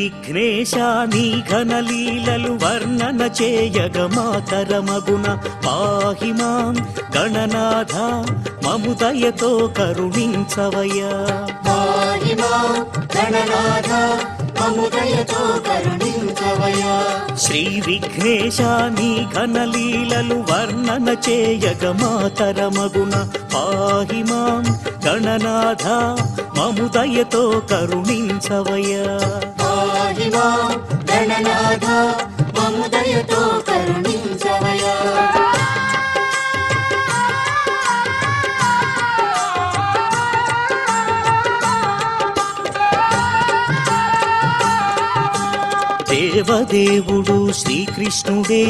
విఘ్నేశ నీ ఘనలీలలు వర్ణన చేయగ మాతరమగున పాహి మాం గణనాథ మముదయతో కరుణించవయ్యా. పాహిమా గణనాథ మముదయతో కరుణించవయా శ్రీ విఘ్నేశ నీ ఘనలీలలు వర్ణన చేయగ మాతరమగున పాహి మాం గణనాథ మముదయతో కరుణించవయ్యా. పాహిమా గణనాథ మముదయతో దేవదేవుడు శ్రీకృష్ణుడే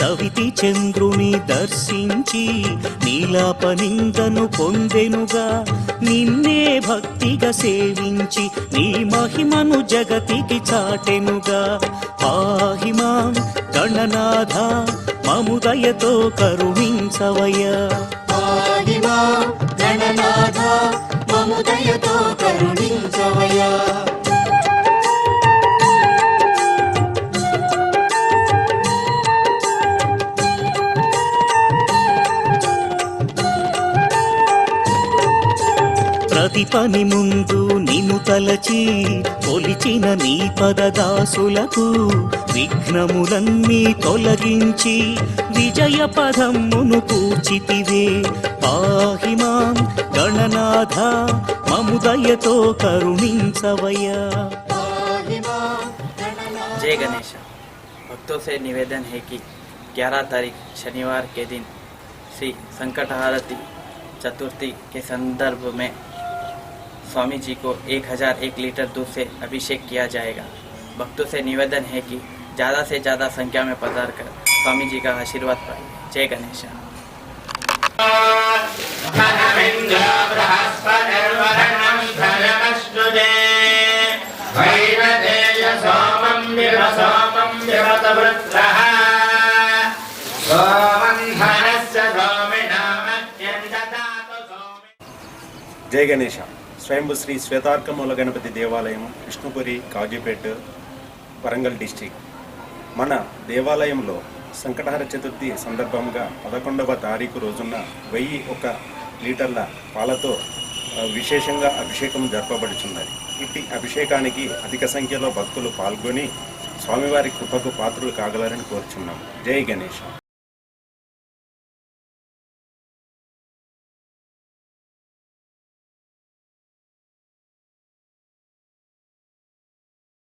చవితి చంద్రుని దర్శించి నీలాపనిందను పొందెనుగా. నిన్నే భక్తిగా సేవించి నీ మహిమను జగతికి చాటెనుగా. పాహిమా గణనాథ మముదయతో కరుణించవయ్యా. పాహిమా గణనాథ మముదయతో కరు ప్రతి పని ముందు నిన్ను తలచి కొలిచిన నీ పదదాసులకు విఘ్నములన్నీ తొలగించి విజయ పదమ్మును కూర్చితివే పాహిమాం గణనాథ మముదయతో కరుణించవయ్యా పాహిమా గణనాథ जय गणेश भक्तों से निवेदन है कि 11 तारीख शनिवार के दिन श्री संकटहारती चतुर्थी के संदर्भ में स्वामी जी को 1001 लीटर दूध से अभिषेक किया जाएगा। भक्तों से निवेदन है कि ज़्यादा से ज़्यादा संख्या में पधार कर स्वामी जी का आशीर्वाद पाए। जय गणेश। जय सोमं స్వయంభు శ్రీ శ్వేతార్కమూల గణపతి దేవాలయం విష్ణుపురి కాజీపేట వరంగల్ డిస్టిక్. మన దేవాలయంలో సంకటహర చతుర్థి సందర్భంగా పదకొండవ తారీఖు రోజున వెయ్యి ఒక లీటర్ల పాలతో విశేషంగా అభిషేకం జరపబడుచున్నది. ఇట్టి అభిషేకానికి అధిక సంఖ్యలో భక్తులు పాల్గొని స్వామివారి కృపకు పాత్రులు కాగలరని కోరుచున్నాం. జై గణేష్.